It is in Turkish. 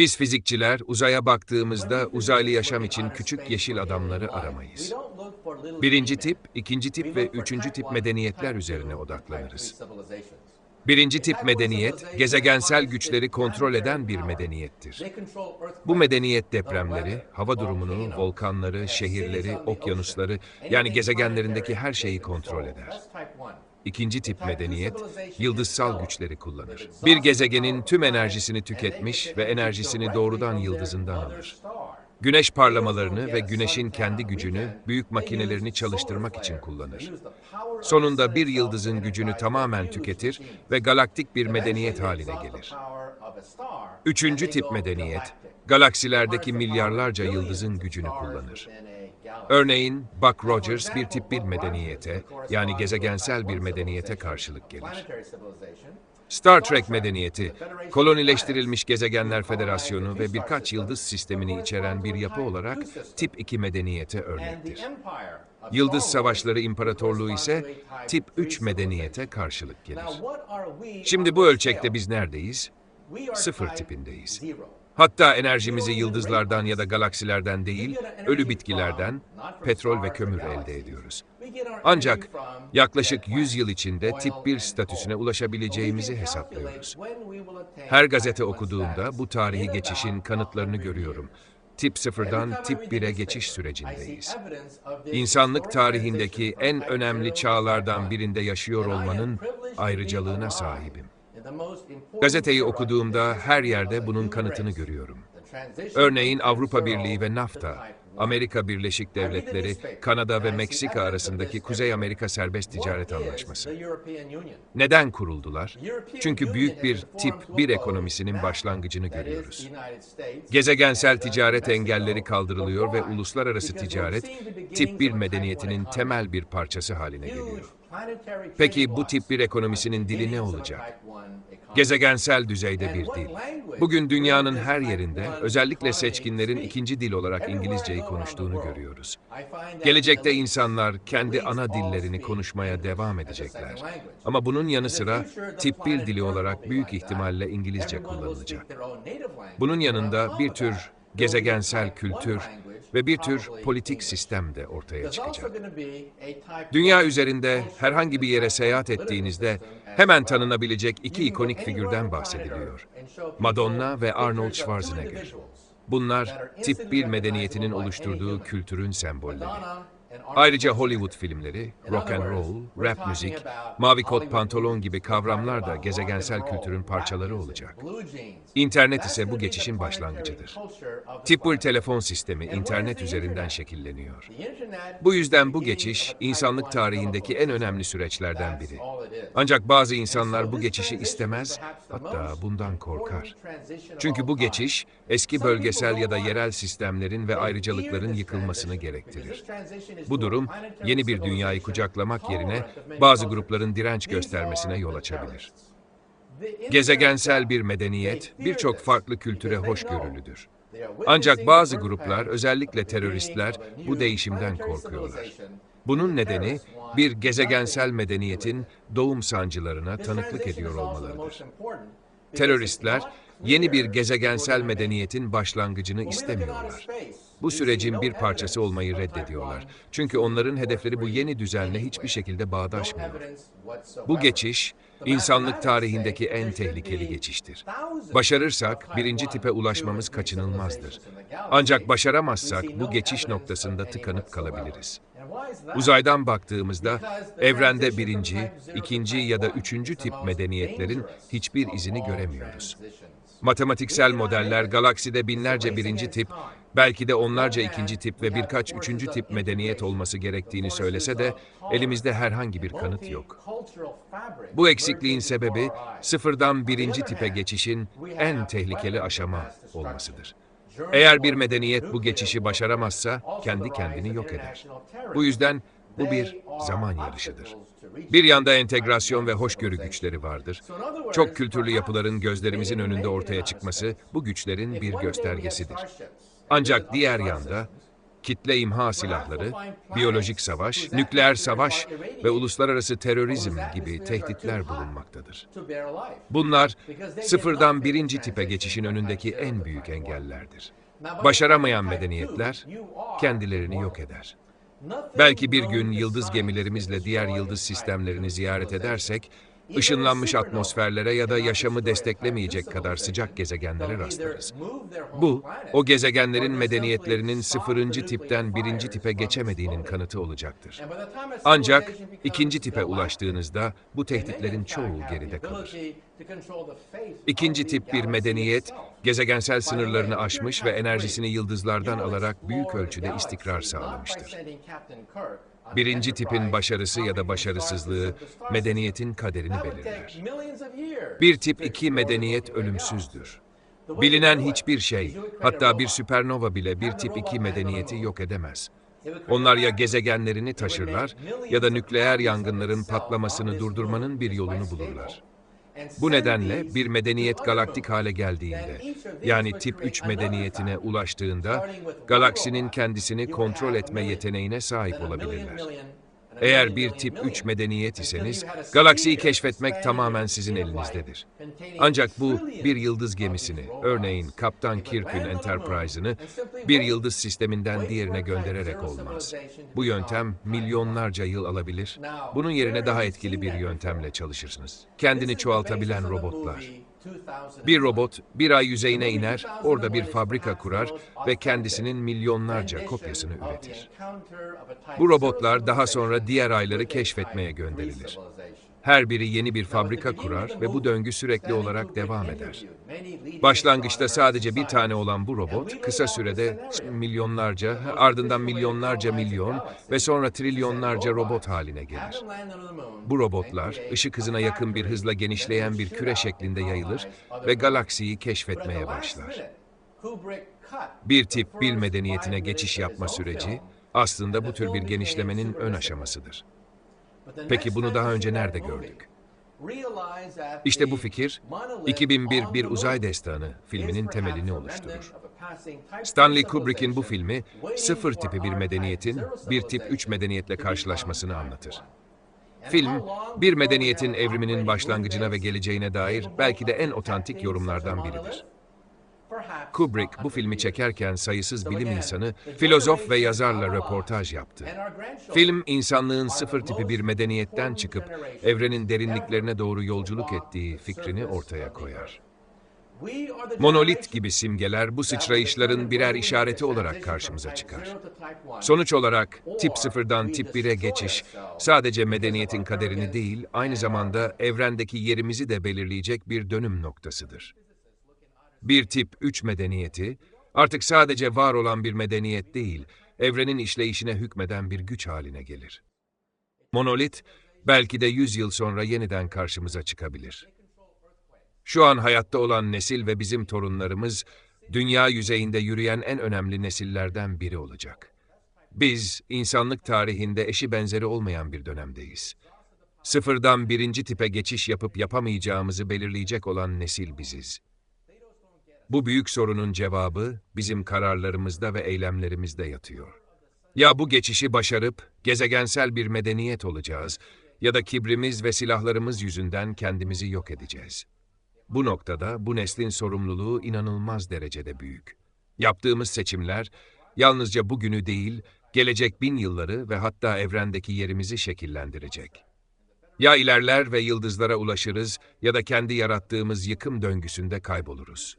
Biz fizikçiler uzaya baktığımızda uzaylı yaşam için küçük yeşil adamları aramayız. Birinci tip, ikinci tip ve üçüncü tip medeniyetler üzerine odaklanırız. Birinci tip medeniyet, gezegensel güçleri kontrol eden bir medeniyettir. Bu medeniyet depremleri, hava durumunu, volkanları, şehirleri, okyanusları yani gezegenlerindeki her şeyi kontrol eder. İkinci tip medeniyet, yıldızsal güçleri kullanır. Bir gezegenin tüm enerjisini tüketmiş ve enerjisini doğrudan yıldızından alır. Güneş parlamalarını ve güneşin kendi gücünü, büyük makinelerini çalıştırmak için kullanır. Sonunda bir yıldızın gücünü tamamen tüketir ve galaktik bir medeniyet haline gelir. Üçüncü tip medeniyet, galaksilerdeki milyarlarca yıldızın gücünü kullanır. Örneğin Buck Rogers bir tip bir medeniyete, yani gezegensel bir medeniyete karşılık gelir. Star Trek medeniyeti, kolonileştirilmiş gezegenler federasyonu ve birkaç yıldız sistemini içeren bir yapı olarak tip 2 medeniyete örnektir. Yıldız Savaşları İmparatorluğu ise tip 3 medeniyete karşılık gelir. Şimdi bu ölçekte biz neredeyiz? Sıfır tipindeyiz. Hatta enerjimizi yıldızlardan ya da galaksilerden değil, ölü bitkilerden, petrol ve kömür elde ediyoruz. Ancak yaklaşık 100 yıl içinde tip 1 statüsüne ulaşabileceğimizi hesaplıyoruz. Her gazete okuduğumda bu tarihi geçişin kanıtlarını görüyorum. Tip 0'dan tip 1'e geçiş sürecindeyiz. İnsanlık tarihindeki en önemli çağlardan birinde yaşıyor olmanın ayrıcalığına sahibim. Gazeteyi okuduğumda her yerde bunun kanıtını görüyorum. Örneğin Avrupa Birliği ve NAFTA, Amerika Birleşik Devletleri, Kanada ve Meksika arasındaki Kuzey Amerika Serbest Ticaret Anlaşması. Neden kuruldular? Çünkü büyük bir tip 1 ekonomisinin başlangıcını görüyoruz. Gezegensel ticaret engelleri kaldırılıyor ve uluslararası ticaret tip 1 medeniyetinin temel bir parçası haline geliyor. Peki bu tip bir ekonomisinin dili ne olacak? Gezegensel düzeyde bir dil. Bugün dünyanın her yerinde, özellikle seçkinlerin ikinci dil olarak İngilizceyi konuştuğunu görüyoruz. Gelecekte insanlar kendi ana dillerini konuşmaya devam edecekler. Ama bunun yanı sıra tip 1 dili olarak büyük ihtimalle İngilizce kullanılacak. Bunun yanında bir tür gezegensel kültür ve bir tür politik sistem de ortaya çıkacak. Dünya üzerinde herhangi bir yere seyahat ettiğinizde hemen tanınabilecek iki ikonik figürden bahsediliyor. Madonna ve Arnold Schwarzenegger. Bunlar tip 1 medeniyetinin oluşturduğu kültürün sembolleri. Ayrıca Hollywood filmleri, rock and roll, rap müzik, mavi kot pantolon gibi kavramlar da gezegensel kültürün parçaları olacak. İnternet ise bu geçişin başlangıcıdır. Tip 1 telefon sistemi internet üzerinden şekilleniyor. Bu yüzden bu geçiş insanlık tarihindeki en önemli süreçlerden biri. Ancak bazı insanlar bu geçişi istemez, hatta bundan korkar. Çünkü bu geçiş eski bölgesel ya da yerel sistemlerin ve ayrıcalıkların yıkılmasını gerektirir. Bu durum yeni bir dünyayı kucaklamak yerine bazı grupların direnç göstermesine yol açabilir. Gezegensel bir medeniyet birçok farklı kültüre hoşgörülüdür. Ancak bazı gruplar, özellikle teröristler bu değişimden korkuyorlar. Bunun nedeni bir gezegensel medeniyetin doğum sancılarına tanıklık ediyor olmalarıdır. Teröristler yeni bir gezegensel medeniyetin başlangıcını istemiyorlar. Bu sürecin bir parçası olmayı reddediyorlar. Çünkü onların hedefleri bu yeni düzenle hiçbir şekilde bağdaşmıyor. Bu geçiş, insanlık tarihindeki en tehlikeli geçiştir. Başarırsak birinci tipe ulaşmamız kaçınılmazdır. Ancak başaramazsak bu geçiş noktasında tıkanıp kalabiliriz. Uzaydan baktığımızda evrende birinci, ikinci ya da üçüncü tip medeniyetlerin hiçbir izini göremiyoruz. Matematiksel modeller galakside binlerce birinci tip, belki de onlarca ikinci tip ve birkaç üçüncü tip medeniyet olması gerektiğini söylese de elimizde herhangi bir kanıt yok. Bu eksikliğin sebebi sıfırdan birinci tipe geçişin en tehlikeli aşama olmasıdır. Eğer bir medeniyet bu geçişi başaramazsa kendi kendini yok eder. Bu yüzden bu bir zaman yarışıdır. Bir yanda entegrasyon ve hoşgörü güçleri vardır. Çok kültürlü yapıların gözlerimizin önünde ortaya çıkması bu güçlerin bir göstergesidir. Ancak diğer yanda kitle imha silahları, biyolojik savaş, nükleer savaş ve uluslararası terörizm gibi tehditler bulunmaktadır. Bunlar sıfırdan birinci tipe geçişin önündeki en büyük engellerdir. Başaramayan medeniyetler kendilerini yok eder. Belki bir gün yıldız gemilerimizle diğer yıldız sistemlerini ziyaret edersek, ışınlanmış atmosferlere ya da yaşamı desteklemeyecek kadar sıcak gezegenlere rastlarız. Bu, o gezegenlerin medeniyetlerinin sıfırıncı tipten birinci tipe geçemediğinin kanıtı olacaktır. Ancak ikinci tipe ulaştığınızda bu tehditlerin çoğu geride kalır. İkinci tip bir medeniyet, gezegensel sınırlarını aşmış ve enerjisini yıldızlardan alarak büyük ölçüde istikrar sağlamıştır. Birinci tipin başarısı ya da başarısızlığı medeniyetin kaderini belirler. Bir tip iki medeniyet ölümsüzdür. Bilinen hiçbir şey, hatta bir süpernova bile bir tip iki medeniyeti yok edemez. Onlar ya gezegenlerini taşırlar ya da nükleer yangınların patlamasını durdurmanın bir yolunu bulurlar. Bu nedenle bir medeniyet galaktik hale geldiğinde, yani tip 3 medeniyetine ulaştığında, galaksinin kendisini kontrol etme yeteneğine sahip olabilirler. Eğer bir tip 3 medeniyet iseniz, galaksiyi keşfetmek tamamen sizin elinizdedir. Ancak bu bir yıldız gemisini, örneğin Kaptan Kirk'ün Enterprise'ını bir yıldız sisteminden diğerine göndererek olmaz. Bu yöntem milyonlarca yıl alabilir. Bunun yerine daha etkili bir yöntemle çalışırsınız. Kendini çoğaltabilen robotlar. Bir robot bir ay yüzeyine iner, orada bir fabrika kurar ve kendisinin milyonlarca kopyasını üretir. Bu robotlar daha sonra diğer ayları keşfetmeye gönderilir. Her biri yeni bir fabrika kurar ve bu döngü sürekli olarak devam eder. Başlangıçta sadece bir tane olan bu robot kısa sürede milyonlarca, ardından milyonlarca milyon ve sonra trilyonlarca robot haline gelir. Bu robotlar ışık hızına yakın bir hızla genişleyen bir küre şeklinde yayılır ve galaksiyi keşfetmeye başlar. Bir tip bil medeniyetine geçiş yapma süreci aslında bu tür bir genişlemenin ön aşamasıdır. Peki bunu daha önce nerede gördük? İşte bu fikir 2001 Bir Uzay Destanı filminin temelini oluşturur. Stanley Kubrick'in bu filmi sıfır tipi bir medeniyetin bir tip 3 medeniyetle karşılaşmasını anlatır. Film, bir medeniyetin evriminin başlangıcına ve geleceğine dair belki de en otantik yorumlardan biridir. Kubrick bu filmi çekerken sayısız bilim insanı, filozof ve yazarla röportaj yaptı. Film, insanlığın sıfır tipi bir medeniyetten çıkıp evrenin derinliklerine doğru yolculuk ettiği fikrini ortaya koyar. Monolit gibi simgeler bu sıçrayışların birer işareti olarak karşımıza çıkar. Sonuç olarak tip sıfırdan tip 1'e geçiş sadece medeniyetin kaderini değil, aynı zamanda evrendeki yerimizi de belirleyecek bir dönüm noktasıdır. Bir tip 3 medeniyeti artık sadece var olan bir medeniyet değil, evrenin işleyişine hükmeden bir güç haline gelir. Monolit belki de 100 yıl sonra yeniden karşımıza çıkabilir. Şu an hayatta olan nesil ve bizim torunlarımız dünya yüzeyinde yürüyen en önemli nesillerden biri olacak. Biz insanlık tarihinde eşi benzeri olmayan bir dönemdeyiz. Sıfırdan birinci tipe geçiş yapıp yapamayacağımızı belirleyecek olan nesil biziz. Bu büyük sorunun cevabı bizim kararlarımızda ve eylemlerimizde yatıyor. Ya bu geçişi başarıp gezegensel bir medeniyet olacağız ya da kibrimiz ve silahlarımız yüzünden kendimizi yok edeceğiz. Bu noktada bu neslin sorumluluğu inanılmaz derecede büyük. Yaptığımız seçimler yalnızca bugünü değil, gelecek bin yılları ve hatta evrendeki yerimizi şekillendirecek. Ya ilerler ve yıldızlara ulaşırız ya da kendi yarattığımız yıkım döngüsünde kayboluruz.